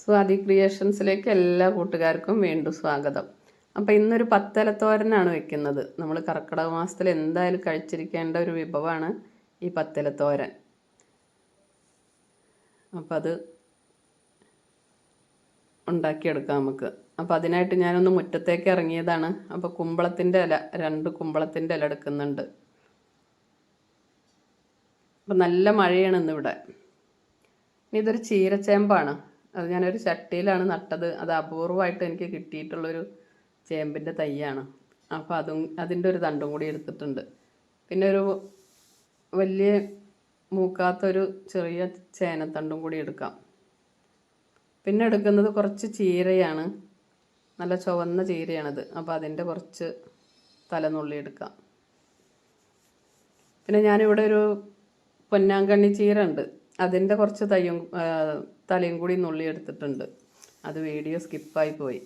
സ്വാതി ക്രിയേഷൻസിലേക്ക് എല്ലാ കൂട്ടുകാർക്കും വീണ്ടും സ്വാഗതം. അപ്പോൾ ഇന്നൊരു പത്തലത്തോരനാണ് വെക്കുന്നത്. നമ്മൾ കർക്കിടക മാസത്തിൽ എന്തായാലും കഴിച്ചിരിക്കേണ്ട ഒരു വിഭവമാണ് ഈ പത്തലത്തോരൻ. അപ്പം അത് ഉണ്ടാക്കിയെടുക്കാം നമുക്ക്. അപ്പോൾ അതിനായിട്ട് ഞാനൊന്ന് മുറ്റത്തേക്ക് ഇറങ്ങിയതാണ്. അപ്പോൾ കുമ്പളത്തിന്റെ ഇല രണ്ട് കുമ്പളത്തിന്റെ ഇല എടുക്കുന്നുണ്ട്. അപ്പം നല്ല മഴയാണ് ഇന്നിവിടെ. ഇനി ഇതൊരു ചീരച്ചേമ്പാണ്. അത് ഞാനൊരു ചട്ടിയിലാണ് നട്ടത്. അത് അപൂർവമായിട്ട് എനിക്ക് കിട്ടിയിട്ടുള്ളൊരു ചേമ്പിന്റെ തൈയാണ്. അപ്പോൾ അതും അതിന്റെ ഒരു തണ്ടും കൂടി എടുത്തിട്ടുണ്ട്. പിന്നെ ഒരു വലിയ മൂക്കാത്തൊരു ചെറിയ ചേനത്തണ്ടും കൂടി എടുക്കാം. പിന്നെ എടുക്കുന്നത് കുറച്ച് ചീരയാണ്. നല്ല ചുവന്ന ചീരയാണത്. അപ്പോൾ അതിന്റെ കുറച്ച് തലനുള്ളി എടുക്കാം. പിന്നെ ഞാനിവിടെ ഒരു പൊന്നാങ്കണ്ണി ചീര ഉണ്ട് അതിന്റെ കുറച്ച് തയ്യും തലയും കൂടി നുള്ളി എടുത്തിട്ടുണ്ട്. അത് വീഡിയോ സ്കിപ്പായി പോയി.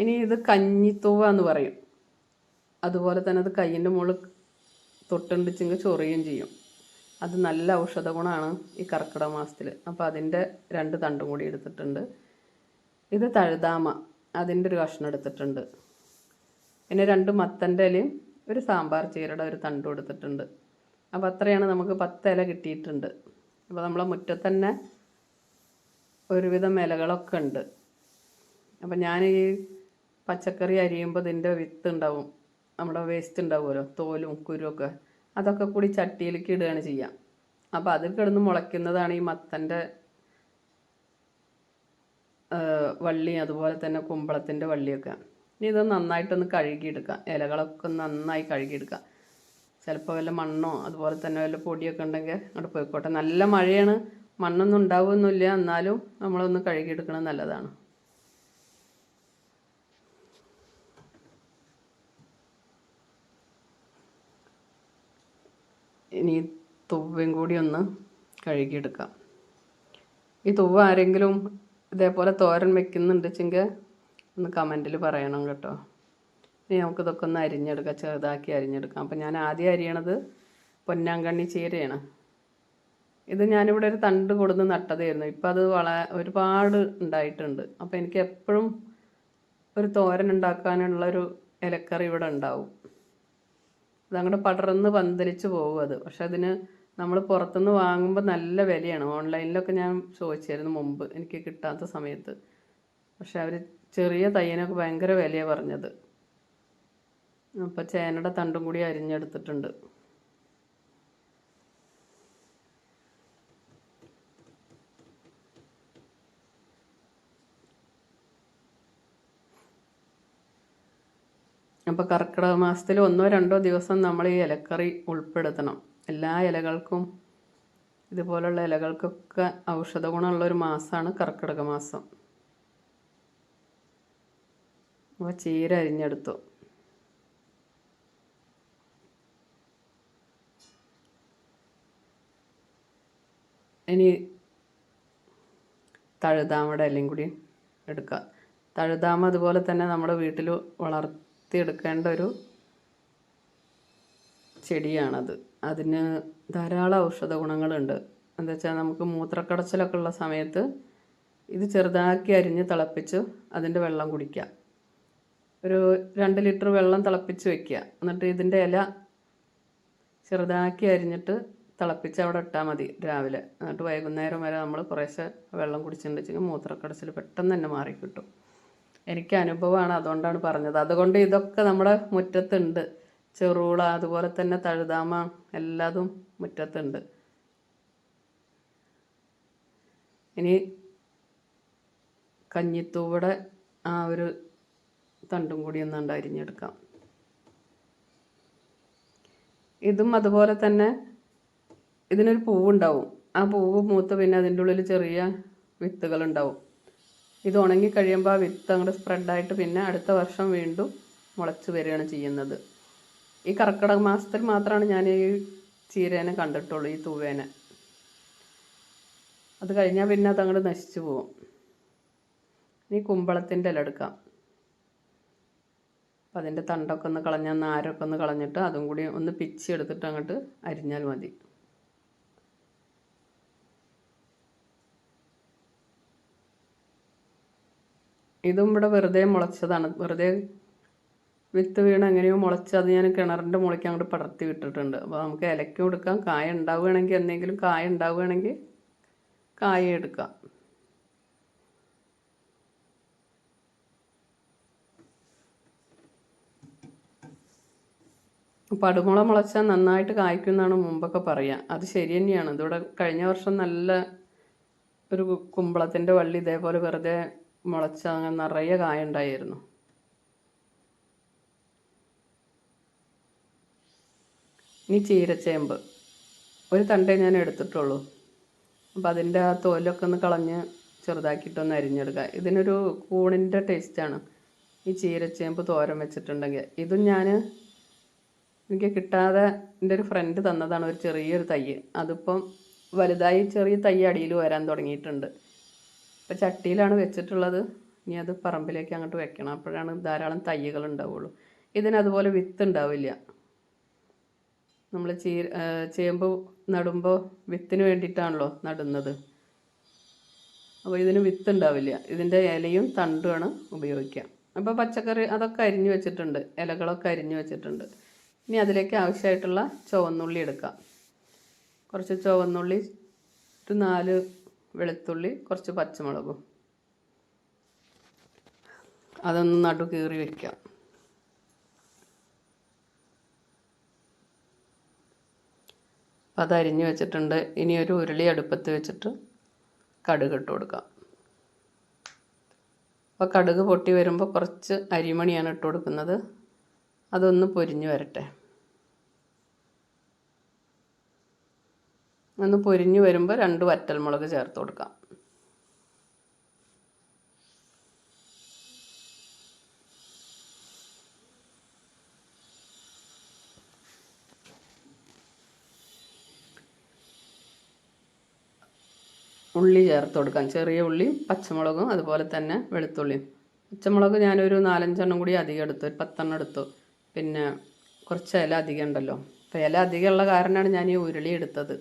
ഇനി ഇത് കഞ്ഞിത്തൂവ എന്ന് പറയും. അതുപോലെ തന്നെ അത് കയ്യിന്റെ മുകളിൽ തൊട്ടുണ്ടിച്ചെങ്കിൽ ചൊറിയും ചെയ്യും. അത് നല്ല ഔഷധ ഗുണമാണ് ഈ കർക്കിടക മാസത്തിൽ അപ്പോൾ അതിന്റെ രണ്ട് തണ്ടും കൂടി എടുത്തിട്ടുണ്ട്. ഇത് തഴുതാമ. അതിന്റെ ഒരു കഷ്ണം എടുത്തിട്ടുണ്ട്. പിന്നെ രണ്ട് മത്തന്റെ ഒരു സാമ്പാർ ചീരയുടെ ഒരു തണ്ടും എടുത്തിട്ടുണ്ട്. അപ്പോൾ അത്രയാണ് നമുക്ക് പത്ത് ഇല കിട്ടിയിട്ടുണ്ട്. അപ്പോൾ നമ്മളെ മുറ്റത്ത് തന്നെ ഒരുവിധം ഇലകളൊക്കെ ഉണ്ട്. അപ്പം ഞാൻ ഈ പച്ചക്കറി അരിയുമ്പോൾ ഇതിന്റെ വിത്ത് ഉണ്ടാവും. നമ്മുടെ വേസ്റ്റ് ഉണ്ടാവുമല്ലോ? തോലും കുരുമൊക്കെ അതൊക്കെ കൂടി ചട്ടിയിലേക്ക് ഇടുകയാണ് ചെയ്യാം. അപ്പോൾ അത് കിടന്ന് മുളയ്ക്കുന്നതാണ് ഈ മത്തന്റെ വള്ളി അതുപോലെ തന്നെ കുമ്പളത്തിന്റെ വള്ളിയൊക്കെ. ഇനി ഇത് നന്നായിട്ടൊന്ന് കഴുകിയെടുക്കാം. ഇലകളൊക്കെ നന്നായി കഴുകിയെടുക്കാം. ചിലപ്പോൾ വല്ല മണ്ണോ അതുപോലെ തന്നെ വല്ല പൊടിയൊക്കെ ഉണ്ടെങ്കിൽ അങ്ങോട്ട് പോയിക്കോട്ടെ. നല്ല മഴയാണ്. മണ്ണൊന്നും ഉണ്ടാവുമൊന്നുമില്ല എന്നാലും നമ്മളൊന്ന് കഴുകിയെടുക്കണം നല്ലതാണ്. ഇനി തുവ്വയും കൂടി ഒന്ന് കഴുകിയെടുക്കാം. ഈ തുവ്വ ആരെങ്കിലും ഇതേപോലെ തോരൻ വെക്കുന്നുണ്ടെച്ചെങ്കിൽ ഒന്ന് കമന്റിൽ പറയണം കേട്ടോ. ഇനി നമുക്കിതൊക്കെ ഒന്ന് അരിഞ്ഞെടുക്കാം ചെറുതാക്കി അരിഞ്ഞെടുക്കാം. അപ്പം ഞാൻ ആദ്യം അരിയണത് പൊന്നാങ്കണ്ണി ചീരയാണ്. ഇത് ഞാനിവിടെ ഒരു തണ്ട് കൊടുന്ന് നട്ടതായിരുന്നു. ഇപ്പം അത് വള ഒരുപാട് ഉണ്ടായിട്ടുണ്ട്. അപ്പോൾ എനിക്ക് എപ്പോഴും ഒരു തോരൻ ഉണ്ടാക്കാനുള്ളൊരു ഇലക്കറി ഇവിടെ ഉണ്ടാവും. അതങ്ങോട്ട് പടർന്ന് പന്തലിച്ച് പോകും അത്. പക്ഷെ അതിന് നമ്മൾ പുറത്തുനിന്ന് വാങ്ങുമ്പോൾ നല്ല വിലയാണ്. ഓൺലൈനിലൊക്കെ ഞാൻ ചോദിച്ചായിരുന്നു മുമ്പ് എനിക്ക് കിട്ടാത്ത സമയത്ത്. പക്ഷെ അവർ ചെറിയ തയ്യനൊക്കെ ഭയങ്കര വിലയാണ് പറഞ്ഞത്. അപ്പോൾ ചേനയുടെ തണ്ടും കൂടി അരിഞ്ഞെടുത്തിട്ടുണ്ട്. അപ്പോൾ കർക്കിടക മാസത്തിൽ ഒന്നോ രണ്ടോ ദിവസം നമ്മൾ ഈ ഇലക്കറി ഉൾപ്പെടുത്തണം. എല്ലാ ഇലകൾക്കും ഇതുപോലുള്ള ഇലകൾക്കൊക്കെ ഔഷധ ഗുണമുള്ള ഒരു മാസമാണ് കർക്കിടക മാസം. അപ്പോൾ ചീര അരിഞ്ഞെടുത്തു. ഇനി തഴുതാമയുടെ ഇലയും കൂടി എടുക്കുക തഴുതാമ അതുപോലെ തന്നെ നമ്മുടെ വീട്ടിൽ വളർത്തിയെടുക്കേണ്ട ഒരു ചെടിയാണത്. അതിന് ധാരാളം ഔഷധ ഗുണങ്ങളുണ്ട്. എന്താ വെച്ചാൽ നമുക്ക് മൂത്രക്കടച്ചിലൊക്കെ ഉള്ള സമയത്ത് ഇത് ചെറുതാക്കി അരിഞ്ഞ് തിളപ്പിച്ച് അതിന്റെ വെള്ളം കുടിക്കുക. ഒരു രണ്ട് ലിറ്റർ വെള്ളം തിളപ്പിച്ച് വെക്കുക. എന്നിട്ട് ഇതിന്റെ ഇല ചെറുതാക്കി അരിഞ്ഞിട്ട് തിളപ്പിച്ച് അവിടെ ഇട്ടാൽ മതി രാവിലെ. എന്നിട്ട് വൈകുന്നേരം വരെ നമ്മൾ കുറേശ്ശെ വെള്ളം കുടിച്ചിട്ടുണ്ടെങ്കിൽ മൂത്രക്കടച്ചിൽ പെട്ടെന്ന് തന്നെ മാറിക്കിട്ടും എനിക്ക് അനുഭവമാണ് അതുകൊണ്ടാണ് പറഞ്ഞത്. അതുകൊണ്ട് ഇതൊക്കെ നമ്മുടെ മുറ്റത്തുണ്ട്. ചെറുള അതുപോലെ തന്നെ തഴുതാമ എല്ലാതും മുറ്റത്തുണ്ട്. ഇനി കഞ്ഞിത്തൂവിടെ ആ ഒരു തണ്ടും കൂടി ഒന്നുണ്ട് അരിഞ്ഞെടുക്കാം. ഇതും അതുപോലെ തന്നെ ഇതിനൊരു പൂവുണ്ടാവും. ആ പൂവ് മൂത്ത് പിന്നെ അതിന്റെ ഉള്ളിൽ ചെറിയ വിത്തുകളുണ്ടാവും. ഇത് ഉണങ്ങി കഴിയുമ്പോൾ ആ വിത്ത് അങ്ങോട്ട് സ്പ്രെഡായിട്ട് പിന്നെ അടുത്ത വർഷം വീണ്ടും മുളച്ച് വരികയാണ് ചെയ്യുന്നത്. ഈ കർക്കിടക മാസത്തിൽ മാത്രമാണ് ഞാൻ ഈ ചീരേനെ കണ്ടിട്ടുള്ളൂ ഈ തൂവേനെ. അത് കഴിഞ്ഞാൽ പിന്നെ അത് അങ്ങോട്ട് നശിച്ചു പോകും. ഇനി കുമ്പളത്തിന്റെ ഇല എടുക്കാം. അപ്പം അതിന്റെ തണ്ടൊക്കെ ഒന്ന് കളഞ്ഞ നാരൊക്കെ ഒന്ന് കളഞ്ഞിട്ട് അതും കൂടി ഒന്ന് പിച്ചി എടുത്തിട്ട് അങ്ങോട്ട് അരിഞ്ഞാൽ മതി. ഇതും ഇവിടെ വെറുതെ മുളച്ചതാണ്. വെറുതെ വിത്ത് വീണ് എങ്ങനെയോ മുളച്ച് അത് ഞാൻ കിണറിന്റെ മുകളിലേക്ക് അങ്ങോട്ട് പടർത്തി വിട്ടിട്ടുണ്ട്. അപ്പോൾ നമുക്ക് ഇലയ്ക്ക് കൊടുക്കാം. കായ ഉണ്ടാവുകയാണെങ്കിൽ എന്തെങ്കിലും കായ ഉണ്ടാവുകയാണെങ്കിൽ കായ എടുക്കാം. പടുമുള മുളച്ചാൽ നന്നായിട്ട് കായ്ക്കും എന്നാണ് മുമ്പൊക്കെ പറയുക അത് ശരി തന്നെയാണ്. ഇതിവിടെ കഴിഞ്ഞ വർഷം നല്ല ഒരു കുമ്പളത്തിന്റെ വള്ളി ഇതേപോലെ വെറുതെ മുളച്ച അങ്ങനെ നിറയെ കായ ഉണ്ടായിരുന്നു ഇനി ചീരച്ചേമ്പ്. ഒരു തണ്ടേ ഞാൻ എടുത്തിട്ടുള്ളൂ. അപ്പോൾ അതിന്റെ ആ തോലൊക്കെ ഒന്ന് കളഞ്ഞ് ചെറുതാക്കിയിട്ടൊന്ന് അരിഞ്ഞെടുക്കുക. ഇതിനൊരു കൂണിന്റെ ടേസ്റ്റാണ് ഈ ചീരച്ചേമ്പ് തോരൻ വെച്ചിട്ടുണ്ടെങ്കിൽ. ഇതും ഞാൻ എനിക്ക് കിട്ടാതെ എന്റെ ഒരു ഫ്രണ്ട് തന്നതാണ് ഒരു ചെറിയൊരു തൈ അതിപ്പം വലുതായി ചെറിയ തൈ അടിയിൽ വരാൻ തുടങ്ങിയിട്ടുണ്ട്. ഇപ്പം ചട്ടിയിലാണ് വെച്ചിട്ടുള്ളത്. ഇനി അത് പറമ്പിലേക്ക് അങ്ങോട്ട് വെക്കണം. അപ്പോഴാണ് ധാരാളം തൈകൾ ഉണ്ടാവുള്ളൂ. ഇതിനതുപോലെ വിത്ത് ഉണ്ടാവില്ല. നമ്മൾ ചീ ചേമ്പ് നടുമ്പോൾ വിത്തിന് വേണ്ടിയിട്ടാണല്ലോ നടുന്നത്. അപ്പോൾ ഇതിന് വിത്ത് ഉണ്ടാവില്ല. ഇതിന്റെ ഇലയും തണ്ടുമാണ് ഉപയോഗിക്കുക. അപ്പോൾ പച്ചക്കറി അതൊക്കെ അരിഞ്ഞു വെച്ചിട്ടുണ്ട്. ഇലകളൊക്കെ അരിഞ്ഞു വെച്ചിട്ടുണ്ട്. ഇനി അതിലേക്ക് ആവശ്യമായിട്ടുള്ള ചുവന്നുള്ളി എടുക്കാം. കുറച്ച് ചുവന്നുള്ളി ഒരു നാല് വെളുത്തുള്ളി കുറച്ച് പച്ചമുളകും. അതൊന്ന് നടു കീറി വയ്ക്കാം അപ്പം അത് വെച്ചിട്ടുണ്ട്. ഇനി ഒരു ഉരുളി അടുപ്പത്ത് വെച്ചിട്ട് കടുക് ഇട്ട് കൊടുക്കാം. അപ്പോൾ കടുക് പൊട്ടി വരുമ്പോൾ കുറച്ച് അരിമണിയാണ് ഇട്ട് കൊടുക്കുന്നത്. അതൊന്ന് പൊരിഞ്ഞ് വരട്ടെ. ഒന്ന് പൊരിഞ്ഞു വരുമ്പോൾ രണ്ട് വറ്റൽമുളക് ചേർത്ത് കൊടുക്കാം. ഉള്ളി ചേർത്ത് കൊടുക്കാം. ചെറിയ ഉള്ളിയും പച്ചമുളകും അതുപോലെ തന്നെ വെളുത്തുള്ളിയും. പച്ചമുളക് ഞാനൊരു നാലഞ്ചെണ്ണം കൂടി അധികം എടുത്തു. ഒരു പത്തെണ്ണം എടുത്തു. പിന്നെ കുറച്ച് ഇല അധികം ഉണ്ടല്ലോ. അപ്പോൾ ഇല അധികമുള്ള കാരണമാണ് ഞാൻ ഈ ഉരുളി എടുത്തത്.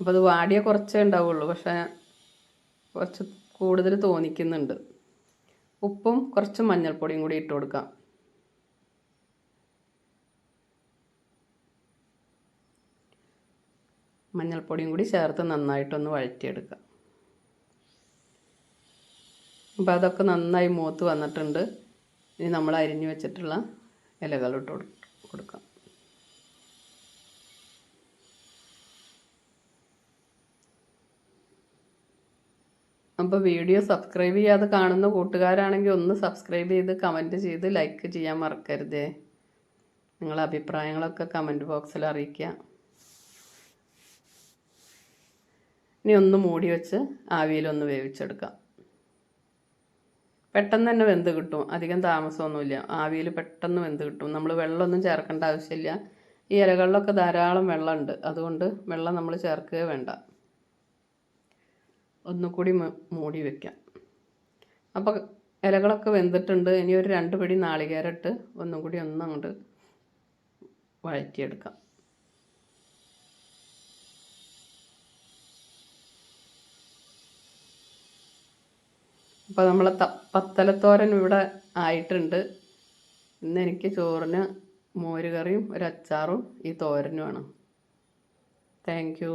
അപ്പോൾ അത് വാടിയ കുറച്ചേ ഉണ്ടാവുള്ളൂ. പക്ഷേ കുറച്ച് കൂടുതൽ തോന്നിക്കുന്നുണ്ട്. ഉപ്പും കുറച്ച് മഞ്ഞൾപ്പൊടിയും കൂടി ഇട്ട് കൊടുക്കാം. മഞ്ഞൾപ്പൊടിയും കൂടി ചേർത്ത് നന്നായിട്ടൊന്ന് വഴറ്റിയെടുക്കാം. അപ്പോൾ അതൊക്കെ നന്നായി മൂത്ത് വന്നിട്ടുണ്ട്. ഇനി നമ്മൾ അരിഞ്ഞു വെച്ചിട്ടുള്ള ഇലകളിട്ട് കൊടുക്കാം. അപ്പോൾ വീഡിയോ സബ്സ്ക്രൈബ് ചെയ്യാതെ കാണുന്ന കൂട്ടുകാരാണെങ്കിൽ ഒന്ന് സബ്സ്ക്രൈബ് ചെയ്ത് കമന്റ് ചെയ്ത് ലൈക്ക് ചെയ്യാൻ മറക്കരുതേ. നിങ്ങളുടെ അഭിപ്രായങ്ങളൊക്കെ കമന്റ് ബോക്സിൽ അറിയിക്കുക. ഇനി ഒന്ന് മൂടി വെച്ച് ആവിയിലൊന്ന് വേവിച്ചെടുക്കാം. പെട്ടെന്ന് തന്നെ വെന്ത് കിട്ടും. അധികം താമസമൊന്നുമില്ല. ആവിയിൽ പെട്ടെന്ന് വെന്ത് കിട്ടും. നമ്മൾ വെള്ളമൊന്നും ചേർക്കേണ്ട ആവശ്യമില്ല. ഈ ഇലകളിലൊക്കെ ധാരാളം വെള്ളമുണ്ട്. അതുകൊണ്ട് വെള്ളം നമ്മൾ ചേർക്കുകയേ വേണ്ട. ഒന്നുകൂടി മൂടി വെക്കാം. അപ്പോൾ ഇലകളൊക്കെ വെന്തിട്ടുണ്ട്. ഇനി ഒരു രണ്ട് പിടി നാളികേരട്ട് ഒന്നും കൂടി ഒന്ന് അങ്ങോട്ട് വഴറ്റിയെടുക്കാം. അപ്പോൾ നമ്മളെ പത്തലത്തോരൻ ഇവിടെ ആയിട്ടുണ്ട്. ഇന്ന് എനിക്ക് ചോറിന് മോരുകറിയും ഒരു അച്ചാറും ഈ തോരനുമാണ് താങ്ക് യു.